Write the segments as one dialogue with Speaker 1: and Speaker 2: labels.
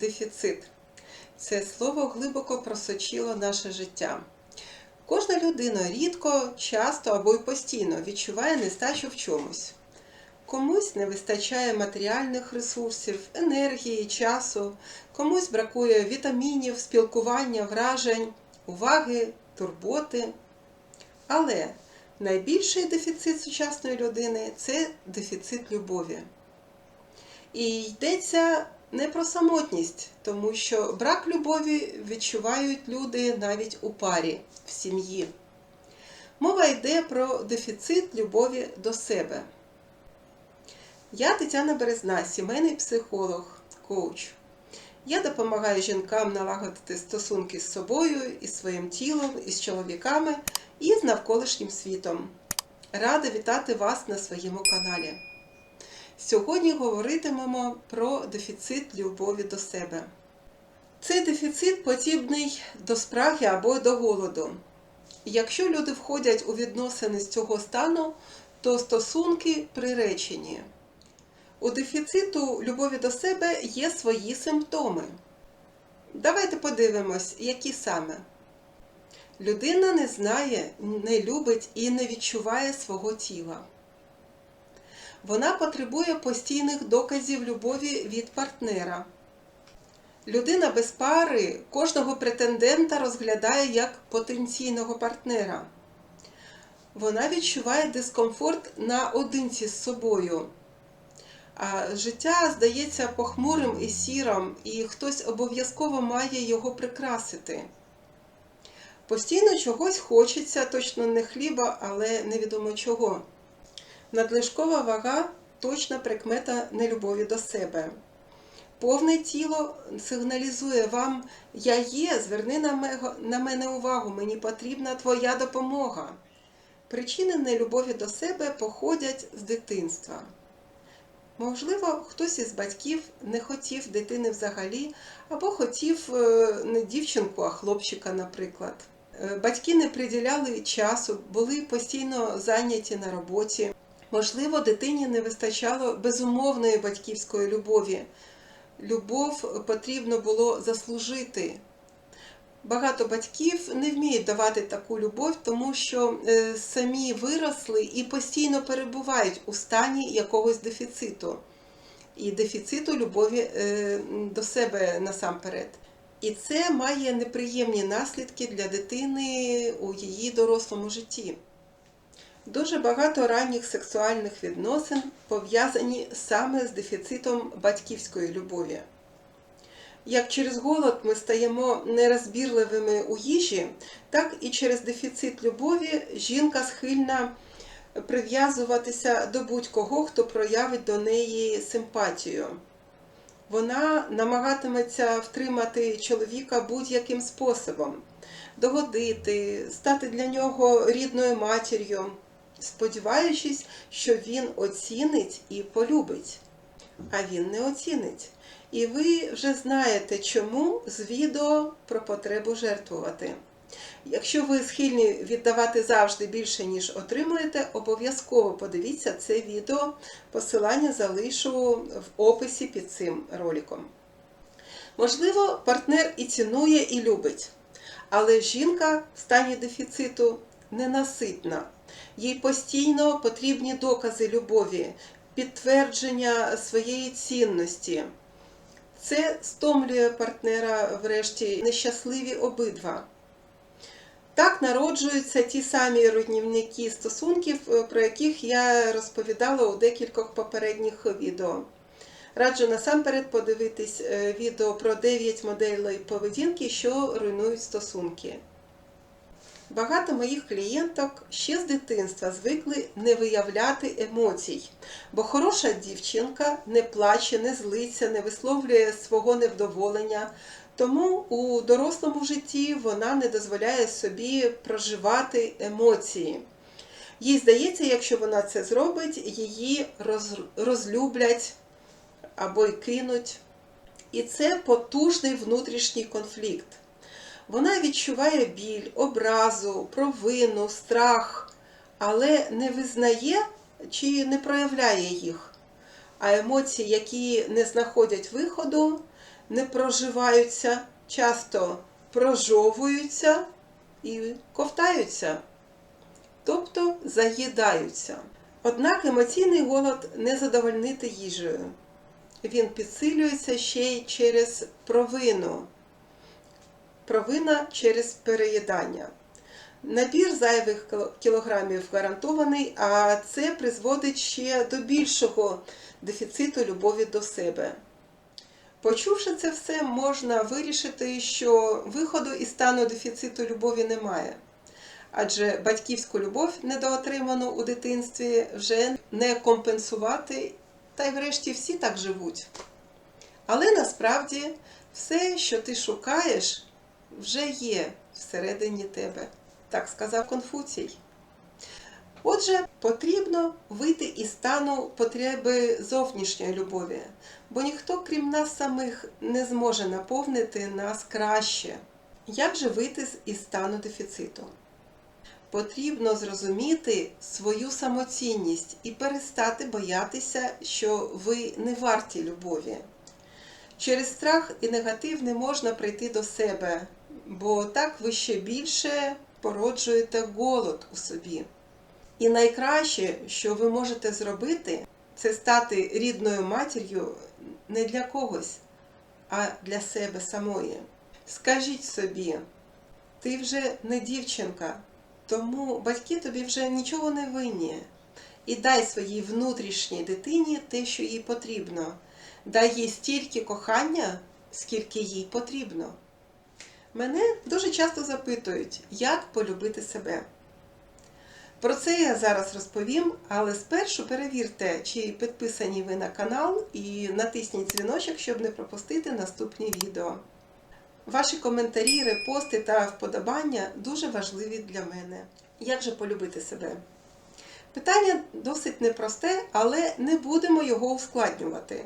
Speaker 1: дефіцит. Це слово глибоко просочило наше життя. Кожна людина рідко, часто або й постійно відчуває нестачу в чомусь. Комусь не вистачає матеріальних ресурсів, енергії, часу, комусь бракує вітамінів, спілкування, вражень, уваги, турботи. Але найбільший дефіцит сучасної людини це дефіцит любові. І йдеться не про самотність, тому що брак любові відчувають люди навіть у парі, в сім'ї. Мова йде про дефіцит любові до себе. Я Тетяна Березна, сімейний психолог, коуч. Я допомагаю жінкам налагодити стосунки з собою, із своїм тілом, із чоловіками і з навколишнім світом. Рада вітати вас на своєму каналі. Сьогодні говоритимемо про дефіцит любові до себе. Цей дефіцит подібний до спраги або до голоду. Якщо люди входять у відносини з цього стану, то стосунки приречені. У дефіциту любові до себе є свої симптоми. Давайте подивимось, які саме. Людина не знає, не любить і не відчуває свого тіла. Вона потребує постійних доказів любові від партнера. Людина без пари кожного претендента розглядає як потенційного партнера. Вона відчуває дискомфорт наодинці з собою. А життя здається похмурим і сірим, і хтось обов'язково має його прикрасити. Постійно чогось хочеться, точно не хліба, але невідомо чого. Надлишкова вага точна прикмета нелюбові до себе. Повне тіло сигналізує вам Я є, зверни на мене увагу, мені потрібна твоя допомога. Причини нелюбові до себе походять з дитинства. Можливо, хтось із батьків не хотів дитини взагалі, або хотів не дівчинку, а хлопчика, наприклад. Батьки не приділяли часу, були постійно зайняті на роботі. Можливо, дитині не вистачало безумовної батьківської любові. Любов потрібно було заслужити. Багато батьків не вміють давати таку любов, тому що самі виросли і постійно перебувають у стані якогось дефіциту. І дефіциту любові до себе насамперед. І це має неприємні наслідки для дитини у її дорослому житті. Дуже багато ранніх сексуальних відносин пов'язані саме з дефіцитом батьківської любові. Як через голод ми стаємо нерозбірливими у їжі, так і через дефіцит любові жінка схильна прив'язуватися до будь-кого, хто проявить до неї симпатію. Вона намагатиметься втримати чоловіка будь-яким способом, догодити, стати для нього рідною матір'ю, сподіваючись, що він оцінить і полюбить. А він не оцінить. І ви вже знаєте, чому з відео про потребу жертвувати. Якщо ви схильні віддавати завжди більше, ніж отримуєте, обов'язково подивіться це відео. Посилання залишу в описі під цим роликом. Можливо, партнер і цінує, і любить, але жінка в стані дефіциту ненаситна. Їй постійно потрібні докази любові, підтвердження своєї цінності. Це стомлює партнера, врешті, нещасливі обидва. Так народжуються ті самі руйнівники стосунків, про яких я розповідала у декількох попередніх відео. Раджу насамперед подивитись відео про 9 моделей поведінки, що руйнують стосунки. Багато моїх клієнток ще з дитинства звикли не виявляти емоцій, бо хороша дівчинка не плаче, не злиться, не висловлює свого невдоволення, тому у дорослому житті вона не дозволяє собі проживати емоції. Їй здається, якщо вона це зробить, її розлюблять або й кинуть. І це потужний внутрішній конфлікт. Вона відчуває біль, образу, провину, страх, але не визнає чи не проявляє їх. А емоції, які не знаходять виходу, не проживаються, часто прожовуються і ковтаються, тобто заїдаються. Однак емоційний голод не задовольнити їжею. Він підсилюється ще й через провину. Провина через переїдання. Набір зайвих кілограмів гарантований, а це призводить ще до більшого дефіциту любові до себе. Почувши це все, можна вирішити, що виходу із стану дефіциту любові немає. Адже батьківську любов, недоотриману у дитинстві, вже не компенсувати, та й врешті всі так живуть. Але насправді все, що ти шукаєш, вже є всередині тебе, так сказав Конфуцій. Отже, потрібно вийти із стану потреби зовнішньої любові, бо ніхто, крім нас самих, не зможе наповнити нас краще. Як же вийти із стану дефіциту? Потрібно зрозуміти свою самоцінність і перестати боятися, що ви не варті любові. Через страх і негатив не можна прийти до себе, бо так ви ще більше породжуєте голод у собі. І найкраще, що ви можете зробити, це стати рідною матір'ю не для когось, а для себе самої. Скажіть собі, ти вже не дівчинка, тому батьки тобі вже нічого не винні. І дай своїй внутрішній дитині те, що їй потрібно. Дай їй стільки кохання, скільки їй потрібно. Мене дуже часто запитують, як полюбити себе. Про це я зараз розповім, але спершу перевірте, чи підписані ви на канал, і натисніть дзвіночок, щоб не пропустити наступні відео. Ваші коментарі, репости та вподобання дуже важливі для мене. Як же полюбити себе? Питання досить непросте, але не будемо його ускладнювати.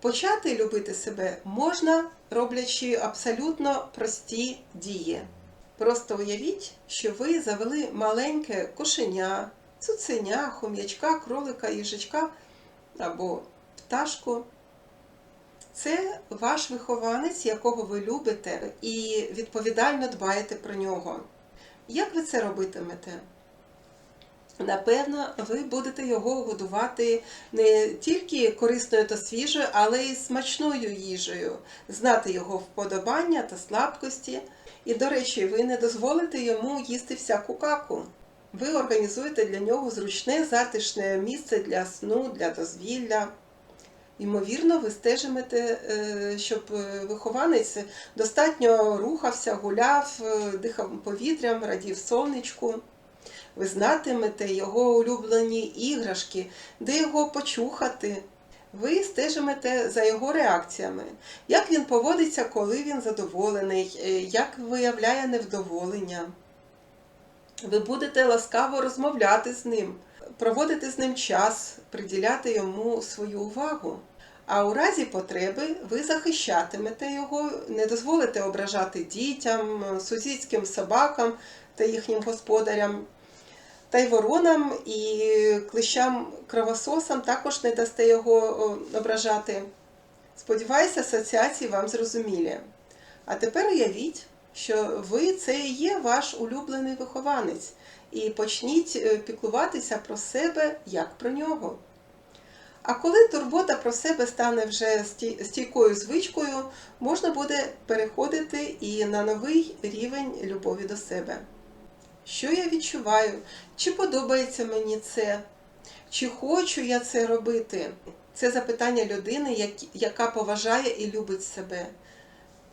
Speaker 1: Почати любити себе можна, роблячи абсолютно прості дії. Просто уявіть, що ви завели маленьке кошеня, цуценя, хом'ячка, кролика, їжачка або пташку. Це ваш вихованець, якого ви любите, і відповідально дбаєте про нього. Як ви це робитимете? Напевно, ви будете його годувати не тільки корисною та свіжою, але й смачною їжею, знати його вподобання та слабкості. І, до речі, ви не дозволите йому їсти всяку каку. Ви організуєте для нього зручне, затишне місце для сну, для дозвілля. Ймовірно, ви стежимете, е, щоб е, вихованець достатньо рухався, гуляв, е, дихав повітрям, радів сонечку. Ви знатимете його улюблені іграшки, де його почухати. Ви стежимете за його реакціями, як він поводиться, коли він задоволений, е, як виявляє невдоволення. Ви будете ласкаво розмовляти з ним, проводити з ним час, приділяти йому свою увагу. А у разі потреби ви захищатимете його, не дозволите ображати дітям, сусідським собакам та їхнім господарям. Та й воронам і клещам кровососам також не дасте його ображати. Сподіваюся, асоціації вам зрозумілі. А тепер уявіть, що ви це і є ваш улюблений вихованець, і почніть е, піклуватися про себе як про нього. А коли турбота про себе стане вже стійкою звичкою, можна буде переходити і на новий рівень любові до себе. Що я відчуваю? Чи подобається мені це? Чи хочу я це робити? Це запитання людини, яка поважає і любить себе.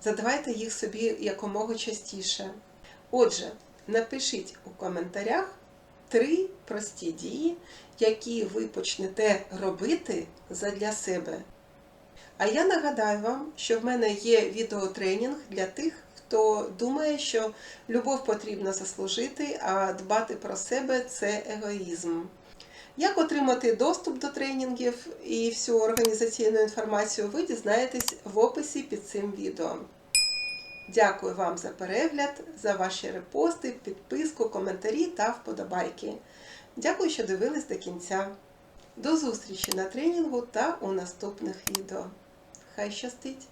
Speaker 1: Задавайте їх собі якомога частіше. Отже, напишіть у коментарях три прості дії, які ви почнете робити задля себе. А я нагадаю вам, що в мене є відеотренінг для тих, хто думає, що любов потрібно заслужити, а дбати про себе це егоїзм. Як отримати доступ до тренінгів і всю організаційну інформацію, ви дізнаєтесь в описі під цим відео. Дякую вам за перегляд, за ваші репости, підписку, коментарі та вподобайки. Дякую, що дивились до кінця. До зустрічі на тренінгу та у наступних відео. Хай щастить!